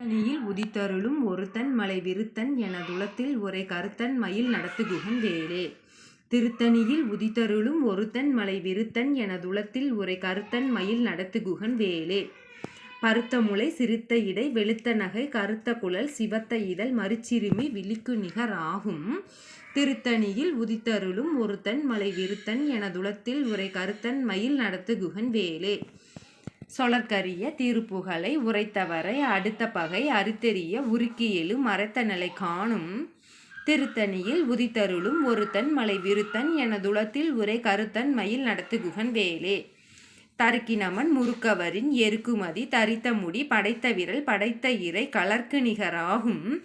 திருத்தணியில் உதித்தருளும் ஒருத்தன் மலை விருத்தன் எனதுளத்தில் ஒரே கருத்தன் மயில் நடத்துகுகன் வேலே திருத்தணியில் உதித்தருளும் ஒருத்தன் மலை விருத்தன் எனதுளத்தில் ஒரே கருத்தன் மயில் நடத்துகுகன் வேலே பருத்த முளை சிறுத்த இடை வெளுத்த நகை கருத்த குழல் சிவத்த இதழ் மறுச்சிறுமி விழிக்கு நிகர் ஆகும். திருத்தணியில் உதித்தருளும் ஒருத்தன் மலை விருத்தன் எனதுலத்தில் ஒரே கருத்தன் மயில் நடத்துகுகன் வேலே சொலற்கரிய தீர்ப்புகளை உரைத்தவரை அடுத்த பகை அறுத்தெறிய உருக்கி எழு மறைத்த நிலை காணும். திருத்தணியில் உதித்தருளும் ஒருத்தன் மலை விருத்தன் எனதுளத்தில் உரை கருத்தன் மயில் நடத்துகுகன் வேலே. தருக்கினமன் முறுக்கவரின் எருக்குமதி தரித்த முடி படைத்த விரல் படைத்த இறை கலர்க்கு நிகராகும்.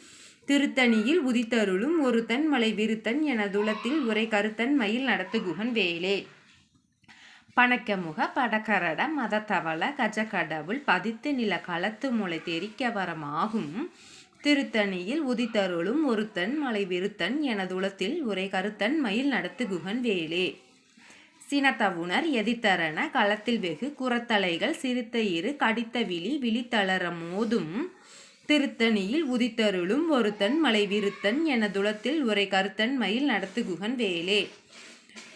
திருத்தணியில் உதித்தருளும் ஒருத்தன் மலை விருத்தன் எனதுளத்தில் உரை கருத்தன் மயில் நடத்துகுகன் வேலே. பணக்கமுக படக்கரட மதத்தவள கஜக்கடவுள் பதித்து நில களத்து முளை தெரிக்க வரமாகும். திருத்தணியில் உதித்தருளும் ஒருத்தன் மலை விருத்தன் எனதுளத்தில் உரை கருத்தன் மயில் நடத்துகுகன் வேலே. சினத்தவுணர் எதிர்த்தரன களத்தில் வெகு குரத்தலைகள் சிரித்த இரு கடித்த விழி விழித்தளர மோதும். திருத்தணியில் உதித்தருளும் ஒருத்தன் மலை விருத்தன் எனதுளத்தில் உரை கருத்தன் மயில் நடத்துகுகன் வேலே.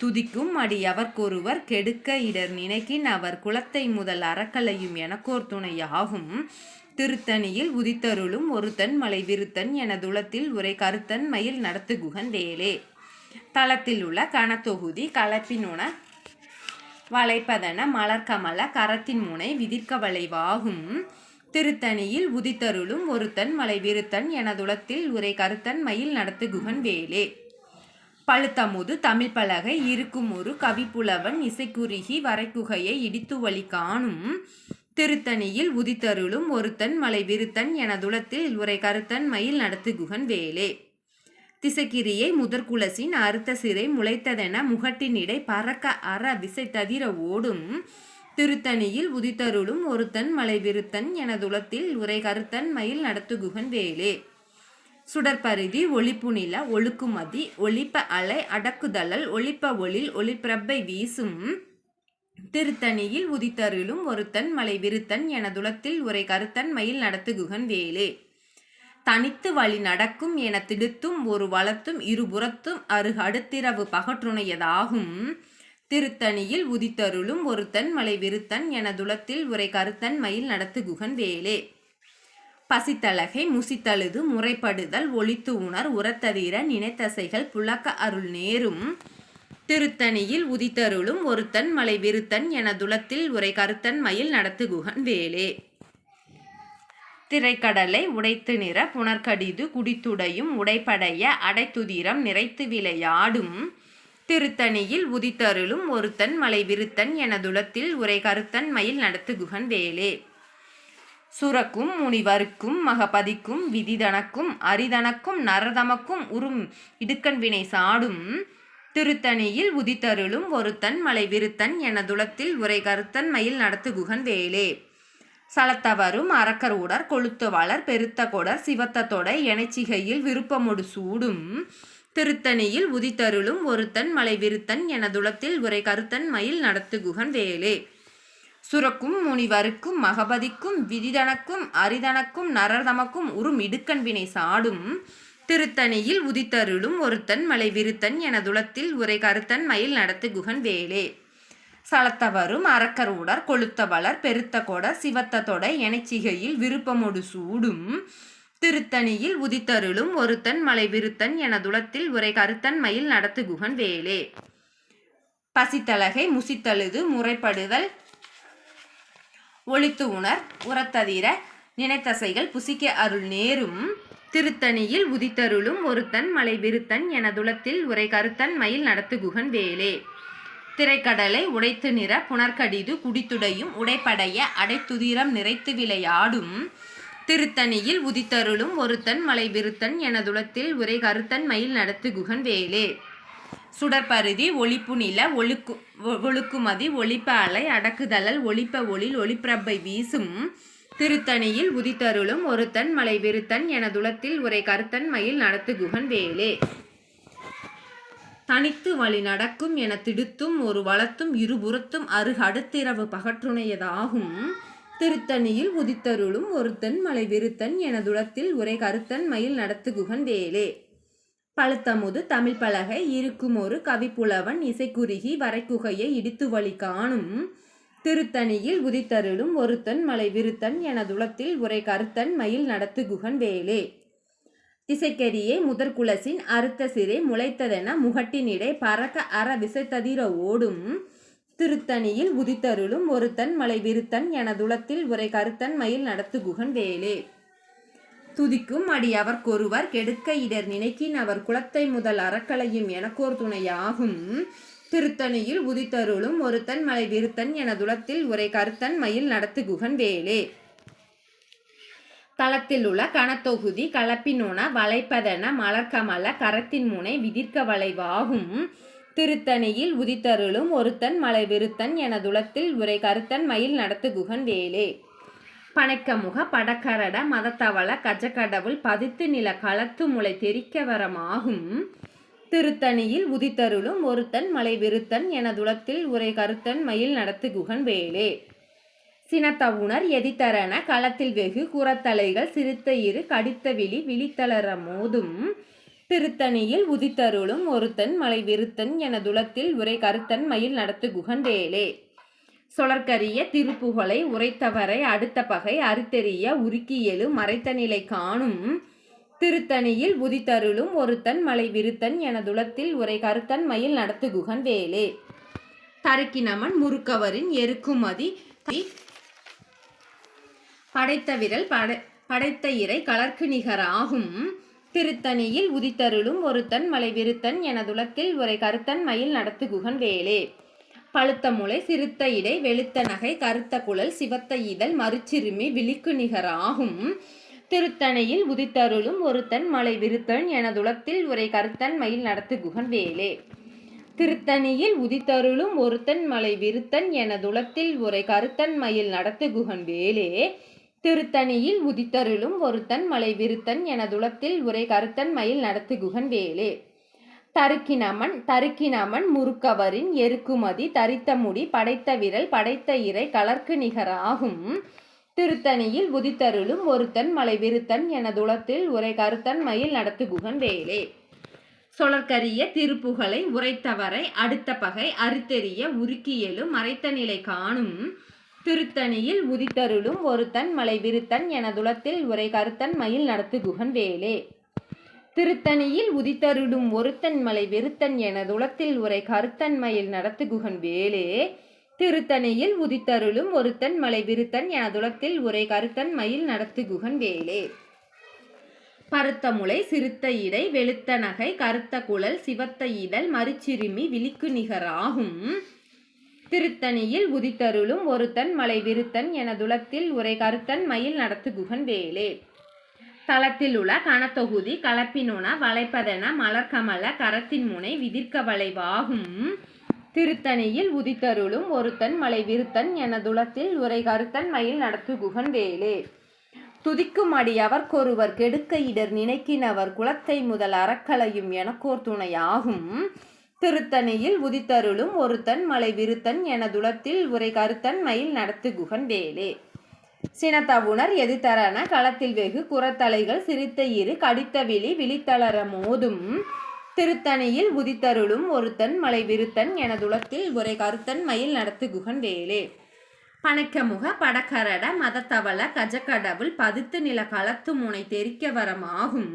துதிக்கும் அடி அவர்க்கொருவர் கெடுக்க இடர் நினைக்கின் அவர் குலத்தை முதல் அறக்கலையும் எனக்கோர் துணையாகும். திருத்தணியில் உதித்தருளும் ஒருத்தன் மலை விருத்தன் எனதுளத்தில் உரை கருத்தன் மயில் நடத்துகுகன் வேலே. தளத்தில் உள்ள கனத்தொகுதி கலப்பினுண வளைப்பதன மலர்கமல கரத்தின் முனை விதிர்க்க வளைவாகும். திருத்தணியில் உதித்தருளும் ஒருத்தன் மலை விருத்தன் எனதுளத்தில் உரை கருத்தன் மயில் நடத்துகுகன் வேலே. பழுத்தமுது தமிழ் பலகை இருக்கும் ஒரு கவிப்புலவன் இசைக்குறுகி வரைக்குகையை இடித்து வழி காணும். திருத்தணியில் உதித்தருளும் ஒருத்தன் மலை விருத்தன் எனதுலத்தில் உரை கருத்தன் மயில் நடத்துகுகன் வேலே. திசைக்கிரியை முதற்குலசின் அறுத்த சிறை முளைத்ததென முகட்டினிடை பறக்க அற விசை தவிர ஓடும். திருத்தணியில் உதித்தருளும் ஒருத்தன் மலை விருத்தன் எனதுளத்தில் உரை கருத்தன் மயில் நடத்துகுகன் வேலே. சுடற்பருதி ஒளிப்புநில ஒழுக்குமதி ஒளிப்ப அலை அடக்குதழல் ஒளிப்ப ஒளில் ஒளிப்பிரப்பை வீசும் திருத்தணியில் உதித்தருளும் ஒருத்தன் மலை விருத்தன் எனதுலத்தில் உரை கருத்தன் மயில் நடத்துகுகன் வேலே. தனித்து வழி நடக்கும் என திடுத்தும் ஒரு வளத்தும் இருபுறத்தும் அரு அடுத்திரவு பகற்றுணையதாகும். திருத்தணியில் உதித்தருளும் ஒருத்தன் மலை விருத்தன் எனதுலத்தில் உரை கருத்தன் மயில் நடத்துகுகன் வேலே. பசித்தலகை முசித்தழுது முறைப்படுதல் ஒளித்து உணர் உரத்ததிர நினைத்தசைகள் புழக்க அருள் நேரும். திருத்தணியில் உதித்தருளும் ஒருத்தன் மலை விருத்தன் எனதுளத்தில் உரை கருத்தன் மயில் நடத்துகுகன் வேலே. திரைக்கடலை உடைத்து நிற புனர்கடிது குடித்துடையும் உடைப்படைய அடைத்துதிரம் நிறைத்து விளையாடும். திருத்தணியில் உதித்தருளும் ஒருத்தன் மலை விருத்தன் எனதுளத்தில் உரை கருத்தன் மயில் நடத்துகுகன் வேலே. சுரக்கும் முனிவருக்கும் மகபதிக்கும் விதிதனக்கும் அரிதனக்கும் நரதமக்கும் உறும் இடுக்கண் வினை சாடும். திருத்தணியில் உதித்தருளும் ஒருத்தன் மலை விருத்தன் எனதுளத்தில் உரை கருத்தன் மயில் நடத்துகுகன் வேலே சலத்தவரும் அரக்கரூடர் கொளுத்தவளர் பெருத்த கொடர் சிவத்த தொடை எனச்சிகையில் விருப்பமொடு சூடும். திருத்தணியில் உதித்தருளும் ஒருத்தன் மலை விருத்தன் எனதுளத்தில் உரை கருத்தன் மயில் நடத்துகுகன் வேலே சுரக்கும் முனிவருக்கும் மகபதிக்கும் விதிதனக்கும் அரிதனக்கும் நரதமக்கும் உறும் இடுக்கண் வினை சாடும். திருத்தணியில் உதித்தருளும் ஒருத்தன் மலை விருத்தன் எனதுளத்தில் உரை கருத்தன் மயில் நடத்து குகன் வேலே. சலத்தவரும் கொளுத்த கொளுத்தவளர் பெருத்த கொடர் சிவத்த தொடை எனச்சிகையில் விருப்பமொடு சூடும். திருத்தணியில் உதித்தருளும் ஒருத்தன் மலை விருத்தன் எனதுளத்தில் உரை கருத்தன் மயில் நடத்து குகன் வேலே. பசித்தலகை முசித்தழுது முறைப்படுதல் ஒளித்து உணர் உரத்ததிர நினைத்தசைகள் புசிக்க அருள் நேரும் திருத்தணியில் உதித்தருளும் ஒருத்தன் மலை விருத்தன் எனதுளத்தில் உரை கருத்தன் மயில் நடத்துகுகன் வேலே. திரைக்கடலை உடைத்து நிற புனர்கடிது குடித்துடையும் உடைப்படைய அடைத்துதிரம் நிறைத்து விளையாடும் திருத்தணியில் உதித்தருளும் ஒருத்தன் மலை விருத்தன் எனதுளத்தில் உரை கருத்தன் மயில் நடத்துகுகன் வேலே. சுடற்பருதி ஒளிப்பு நில ஒழுக்கு ஒழுக்குமதி ஒளிப்ப அலை அடக்குதழல் ஒளிப்ப ஒளில் ஒளிப்பிரப்பை வீசும் திருத்தணியில் உதித்தருளும் ஒருத்தன் மலை விருத்தன் எனதுளத்தில் உரை கருத்தன் மயில் நடத்துகுகன் வேலே. தனித்து வழி நடக்கும் என திடுத்தும் ஒரு வளத்தும் இருபுறத்தும் அருகடுத்திரவு பகற்றுணையதாகும். திருத்தணியில் உதித்தருளும் ஒருத்தன் மலை விருத்தன் எனதுளத்தில் உரை கருத்தன் மயில் நடத்துகுகன் வேலே. பழுத்தமுது தமிழ் பலகை இருக்குமொரு கவிப்புலவன் இசைக்குறுகி வரைக்குகையை இடித்து வழி காணும். திருத்தணியில் உதித்தருளும் ஒருத்தன் மலை விருத்தன் எனதுளத்தில் உரை கருத்தன் மயில் நடத்து குகன் வேலே. திசைக்கரியே முதற்குலசின் அறுத்த சிறை முளைத்ததென முகட்டினிடை பறக்க அற விசைத்ததிர ஓடும். திருத்தணியில் உதித்தருளும் ஒருத்தன் மலை விருத்தன் எனதுளத்தில் உரை கருத்தன் மயில் நடத்து குகன் வேலே. துதிக்கும் அடி அவர்க்கொருவர் கெடுக்க இடர் நினைக்கின் அவர் குலத்தை முதல் அறக்கலையும் எனக்கோர் துணையாகும். திருத்தணியில் உதித்தருளும் ஒருத்தன் மலை விருத்தன் எனதுளத்தில் உரை கருத்தன் மயில் நடத்து குகன் வேலே. களத்தில் உள்ள கணத்தொகுதி கலப்பினோன வளைப்பதென மலர்கமல கரத்தின் முனை விதிர்க்க வளைவாகும். திருத்தணியில் உதித்தருளும் ஒருத்தன் மலை விருத்தன் எனதுளத்தில் உரை கருத்தன் மயில் நடத்து குகன் வேலே. பனைக்கமுக படக்கரட மதத்தவள கஜக்கடவுள் பதித்து நில களத்து முளை தெரிக்க வரமாகும் திருத்தணியில் உதித்தருளும் ஒருத்தன் மலை விருத்தன் எனதுளத்தில் உரை கருத்தன் மயில் நடத்துகுகன் வேலே. சினத்தவுணர் எதித்தரன களத்தில் வெகு குரத்தலைகள் சிறுத்த இரு கடித்த விழி விழித்தளர மோதும். திருத்தணியில் உதித்தருளும் ஒருத்தன் மலை விருத்தன் எனதுளத்தில் உரை கருத்தன் மயில் நடத்துகுகன் வேலே. சொலற்கரிய திருப்புகழை உரைத்தவரை அடுத்த பகை அறுத்தெறிய உருக்கியலு மறைத்த நிலை காணும். திருத்தணியில் உதித்தருளும் ஒருத்தன் மலை விருத்தன் எனதுளத்தில் உரை கருத்தன் மயில் நடத்துகுகன் வேலே. தருக்கினமன் முறுக்கவரின் எருக்குமதி படைத்த விரல் படை படைத்த இறை கலர்க்கு நிகராகும். திருத்தணியில் உதித்தருளும் ஒருத்தன் மலை விருத்தன் எனதுளத்தில் உரை கருத்தன் மயில் நடத்துகுகன் வேலே. பழுத்த முளை சிறுத்த இடை வெளுத்த நகை கருத்த குழல் சிவத்த இதழ் மறுச்சிறுமி விழிக்கு நிகராகும் திருத்தணியில் உதித்தருளும் ஒருத்தன் மலை விருத்தன் எனதுளத்தில் உரை கருத்தன் மயில் நடத்துகுகன் வேலே. திருத்தணியில் உதித்தருளும் ஒருத்தன் மலை விருத்தன் எனதுளத்தில் உரை கருத்தன் மயில் நடத்துகுகன் வேலே. திருத்தணியில் உதித்தருளும் ஒருத்தன் மலை விருத்தன் எனதுளத்தில் உரை கருத்தன் மயில் நடத்துகுகன் வேலே. தருக்கினமன் தருக்கினமன் முறுக்கவரின் எருக்குமதி தரித்த முடி படைத்த விரல் படைத்த இறை கலர்க்கு நிகராகும் திருத்தணியில் உதித்தருளும் ஒருத்தன் மலை விருத்தன் எனதுளத்தில் உரை கருத்தன் மயில் நடத்துகுகன் வேலே. சொலற்கரிய திருப்புகழை உரைத்தவரை அடுத்த பகை அறுத்தெறிய உருக்கியலும் மறைத்த நிலை காணும். திருத்தணியில் உதித்தருளும் ஒருத்தன் மலை விருத்தன் எனதுளத்தில் உரை கருத்தன் மயில் நடத்துகுகன் வேலே. திருத்தணியில் உதித்தருளும் ஒருத்தன் மலை வெறுத்தன் எனதுளத்தில் உரை கருத்தன் மயில் நடத்துகுகன் வேலே. திருத்தணியில் உதித்தருளும் ஒருத்தன் மலை விருத்தன் எனதுளத்தில் உரை கருத்தன் மயில் நடத்துகுகன் வேலே. பருத்த முளை சிறுத்த இடை வெளுத்த நகை கருத்த குழல் சிவத்த இதழ் மறுச்சிறுமி விழிக்கு நிகராகும் திருத்தணியில் உதித்தருளும் ஒருத்தன் மலை விருத்தன் எனதுளத்தில் உரை கருத்தன் மயில் நடத்துகுகன் வேலே. தளத்தில் உள்ள கனத்தொகுதி கலப்பினுண வளைப்பதென மலர்கமல கரத்தின் முனை விதிர்க்க வளைவாகும். திருத்தணியில் உதித்தருளும் ஒருத்தன் மலை விருத்தன் எனதுளத்தில் உரை கருத்தன் மயில் நடத்துகுகன் வேலே. துதிக்கும் அடி அவர்க்கொருவர் கெடுக்க இடர் நினைக்கினவர் குலத்தை முதல் அறக்கலையும் எனக்கோர் துணையாகும். திருத்தணியில் உதித்தருளும் ஒருத்தன் மலை விருத்தன் எனதுளத்தில் உரை கருத்தன் மயில் நடத்துகுகன் வேலே. சினத்தவுணர் எதிர்த்தரன களத்தில் வெகு குரத்தலைகள் சிரித்த இரு கடித்த விழி விழித்தளர மோதும் திருத்தணியில் உதித்தருளும் ஒருத்தன் மலை விருத்தன் எனதுலத்தில் உரை கருத்தன் மயில் நடத்துகுகன் வேலே பனைக்கமுக படக்கரட மதத்தவள கஜக்கடவுள் பதித்து நில களத்து முனை தெரிக்க வரமாகும்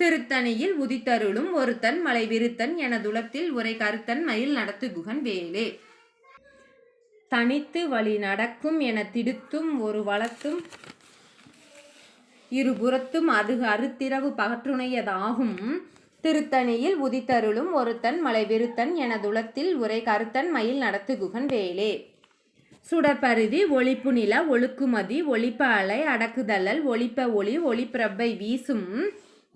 திருத்தணியில் உதித்தருளும் ஒருத்தன் மலை விருத்தன் எனதுளத்தில் உரை கருத்தன் மயில் நடத்துகுகன் வேலே தனித்து வழி நடக்கும் என திடுத்தும் ஒரு வளத்தும் இருபுறத்தும் அது அறுத்திரவு பகற்றுணையதாகும். திருத்தணியில் உதித்தருளும் ஒருத்தன் மலை விருத்தன் எனதுளத்தில் உரை கருத்தன் மயில் நடத்துகுகன் வேலே. சுடற்பருதி ஒளிப்பு நில ஒழுக்குமதி ஒளிப்ப அலை அடக்குதழல் ஒளிப்ப ஒளி ஒளிப்பிரபை வீசும்.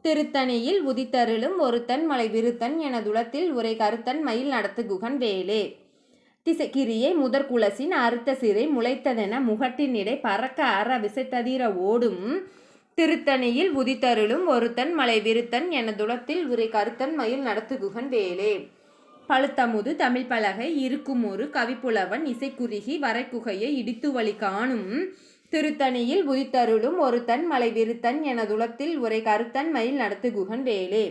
திருத்தணியில் உதித்தருளும் ஒருத்தன் மலை விருத்தன் எனதுளத்தில் உரை கருத்தன் மயில் நடத்துகுகன் வேலே. திசைக்கிரியை முதற்குலசின் அறுத்த சிறை முளைத்ததென முகட்டினிடை பறக்க அற விசைத்ததிர ஓடும். திருத்தணியில் உதித்தருளும் ஒருத்தன் மலை விருத்தன் எனதுளத்தில் உரை கருத்தன் மயில் நடத்துகுகன் வேலே. பழுத்தமுது தமிழ் பலகை இருக்கும் ஒரு கவிப்புலவன் இசைக்குறுகி வரைக்குகையை இடித்து வழி காணும். திருத்தணியில் உதித்தருளும் ஒருத்தன் மலை விருத்தன் எனதுலத்தில் உரை கருத்தன் மயில் நடத்துகுகன் வேலே.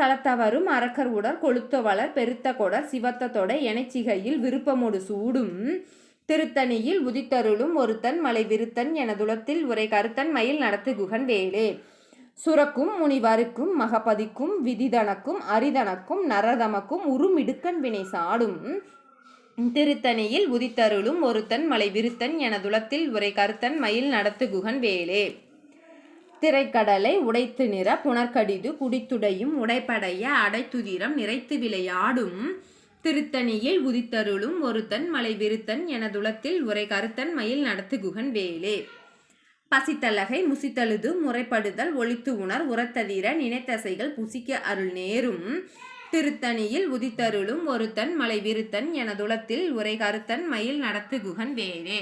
ஸ்தலத்தவரும் அரக்கர் உடர் கொளுத்த வளர் பெருத்த கொடர் சிவத்த தொடை எனச்சிகையில் விருப்பமோடு சூடும். திருத்தணியில் உதித்தருளும் ஒருத்தன் மலை விருத்தன் எனதுலத்தில் உரை கருத்தன் மயில் நடத்து குகன் வேலே. சுரக்கும் முனிவருக்கும் மகபதிக்கும் விதிதனக்கும் அரிதனக்கும் நரதமக்கும் உருமிடுக்கன் வினை சாடும். திருத்தணியில் உதித்தருளும் ஒருத்தன் மலை விருத்தன் எனதுலத்தில் உரை கருத்தன் மயில் நடத்து குகன் வேலே. திரைக்கடலை உடைத்து நிற புனர்கடிது குடித்துடையும் உடைப்படைய அடைத்துதிரம் நிறைத்து விளையாடும் திருத்தணியில் உதித்தருளும் ஒருத்தன் மலை விருத்தன் எனதுலத்தில் உரை கருத்தன் மயில் நடத்து குகன் வேலே. பசித்தலகை முசித்தழுது முறைப்படுதல் ஒழித்து உணர் உரத்ததிர நினைத்தசைகள் புசிக்க அருள் நேரும். திருத்தணியில் உதித்தருளும் ஒருத்தன் மலை விருத்தன் எனதுலத்தில் உரை கருத்தன் மயில் நடத்து குகன் வேலே.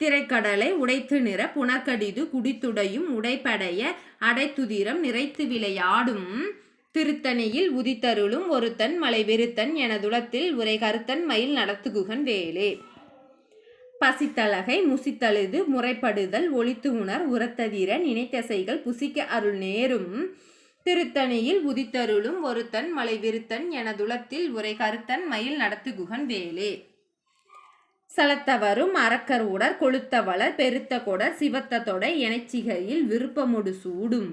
திரைக்கடலை உடைத்து நிற புனக்கடிது குடித்துடையும் உடைப்படைய அடைத்துதிரம் நிறைத்து விளையாடும் திருத்தணியில் உதித்தருளும் ஒருத்தன் மலை வெறுத்தன் எனதுலத்தில் உரை கருத்தன் மயில் நடத்துகுகன் வேலே. பசித்தலகை முசித்தழுது முறைப்படுதல் ஒளித்து உணர் உரத்ததிர நினைத்தசைகள் புசிக்க அருள் நேரும். திருத்தணியில் உதித்தருளும் ஒருத்தன் மலை விருத்தன் எனதுலத்தில் உரை கருத்தன் மயில் நடத்துகுகன் வேலே. சலத்தவரும் அரக்கர் உடற் கொளுத்தவளர் பெருத்த கொடர் சிவத்த தொடை எனைச்சிகையில் விருப்பமுடு சூடும்.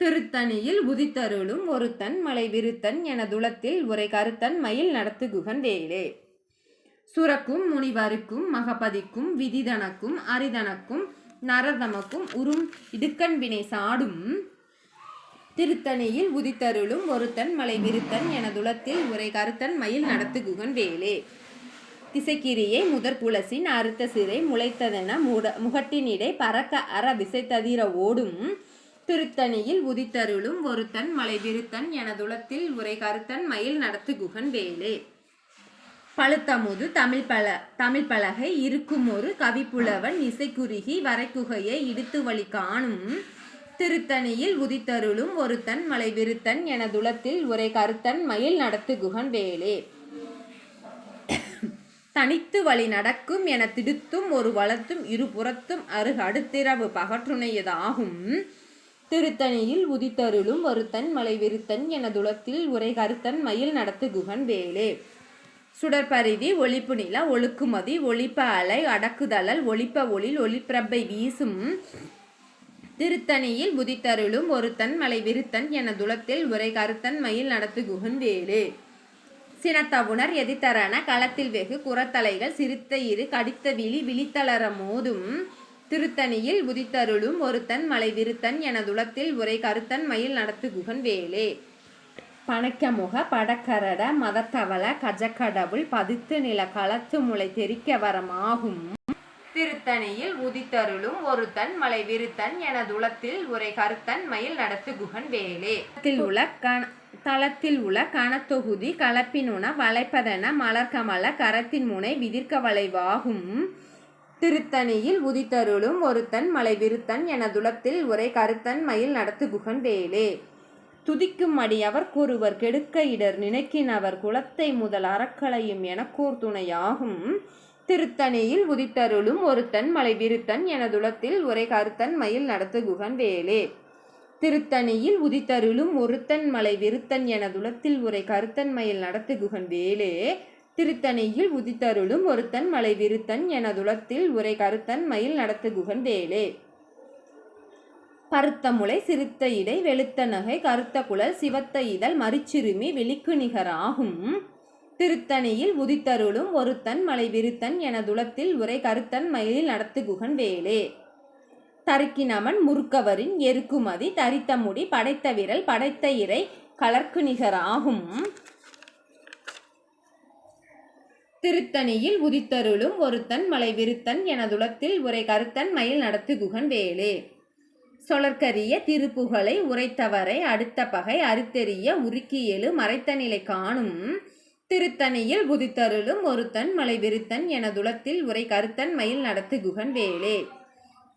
திருத்தணியில் உதித்தருளும் ஒருத்தன் மலை விருத்தன் எனதுலத்தில் உரை கருத்தன் மயில் நடத்து குகன் வேலே சுரக்கும் முனிவருக்கும் மகபதிக்கும் விதிதனக்கும் அரிதனக்கும் நரதமக்கும் உறும் இடுக்கண் வினை சாடும். திருத்தணியில் உதித்தருளும் ஒருத்தன் மலை விருத்தன் எனதுலத்தில் உரை கருத்தன் மயில் நடத்து குகன் வேலே. திசைக்கிரியை முதற் புலசின் அறுத்த சிறை முளைத்ததென முட முகட்டினிடை பறக்க அற விசைத்ததிர ஓடும் திருத்தணியில் உதித்தருளும் ஒருத்தன் மலை விருத்தன் எனதுலத்தில் உரை கருத்தன் மயில் நடத்து குகன் வேலே. பழுத்தமுது தமிழ் பல தமிழ் பலகை இருக்கும் ஒரு கவிப்புலவன் இசைக்குறுகி வரைக்குகையை இடுத்து வழி காணும் திருத்தணியில் உதித்தருளும் ஒருத்தன் மலை விருத்தன் எனதுலத்தில் உரை கருத்தன் மயில் நடத்து குகன் வேலே. தனித்து வழி நடக்கும் என திடுத்தும் ஒரு வளத்தும் இருபுறத்தும் அருகு அடுத்திரவு பகற்றுணையதாகும் திருத்தணியில் உதித்தருளும் ஒருத்தன் மலை விருத்தன் எனதுலத்தில் உரை கருத்தன் மயில் நடத்து குகன் வேலே. சுடற்பரிதி ஒளிப்பு நில ஒழுக்குமதி ஒளிப்ப அலை அடக்குதழல் ஒளிப்ப ஒளில் ஒளிப்பிரபை வீசும். திருத்தணியில் உதித்தருளும் ஒருத்தன் மலை விருத்தன் எனதுலத்தில் உரை கருத்தன் மயில் நடத்து குகன் வேலே. சினத்தவுணர் எதிர்த்தரன களத்தில் வெகு குரத்தலைகள் சிரித்த இரு கடித்த விழி விழித்தளர மோதும் திருத்தணியில் உதித்தருளும் ஒருத்தன் மலை விருத்தன் எனதுலத்தில் உரை கருத்தன் மயில் நடத்து குகன் வேலே. பணக்கமுக படக்கரட மதத்தவள கஜக்கடவுள் பதித்து நில களத்து முளை தெரிக்க வரமாகும் திருத்தணியில் உதித்தருளும் ஒருத்தன் மலை விருத்தன் எனதுளத்தில் உரை கருத்தன் மயில் நடத்து குகன் வேலே. உலக்கண உள்ள கண தளத்தில் உள்ள கனத்தொகுதி கலப்பினுண வளைப்பதென மலர்கமல கரத்தின் முனை விதிர்க்க வளைவாகும். திருத்தணியில் உதித்தருளும் ஒருத்தன் மலை விருத்தன் எனதுலத்தில் உரை கருத்தன் மயில் நடத்து குகன் வேலே துதிக்கும் அடியவர் கூறுவர் கெடுக்க இடர் நினைக்கினவர் குலத்தை முதல் அறக்களையும் எனக்கூர் துணையாகும் திருத்தணியில் உதித்தருளும் ஒருத்தன் மலை விருத்தன் எனதுலத்தில் உரை கருத்தன் மயில் நடத்து குகன் வேலே திருத்தணியில் உதித்தருளும் ஒருத்தன் மலை விருத்தன் எனதுலத்தில் உரை கருத்தன் மயில் நடத்து வேலே. திருத்தணியில் உதித்தருளும் ஒருத்தன் மலை விருத்தன் எனதுலத்தில் உரை கருத்தன் மயில் நடத்துகுகன் வேலே. பருத்த முளை சிறுத்த இடை வெளுத்த நகை கருத்த குழல் சிவத்த இதழ் மறிச்சிறுமி விழிக்கு நிகராகும் திருத்தணியில் உதித்தருளும் ஒருத்தன் மலை விருத்தன் எனதுலத்தில் உரை கருத்தன் மயிலில் நடத்துகுகன் வேலே. தருக்கினமன் முறுக்கவரின் எருக்குமதி தரித்த முடி படைத்த விரல் படைத்த இறை கலர்க்கு நிகராகும் திருத்தணியில் உதித்தருளும் ஒருத்தன் மலை விருத்தன் எனதுலத்தில் உரை கருத்தன் மயில் நடத்துகுகன் வேலே. சொலற்கரிய திருப்புகழை உரைத்தவரை அடுத்த பகை அறுத்தெறிய உருக்கியலு மறைத்த நிலை காணும். திருத்தணியில் உதித்தருளும் ஒருத்தன் மலை விருத்தன் எனதுலத்தில் உரை கருத்தன் மயில் நடத்துகுகன் வேலே.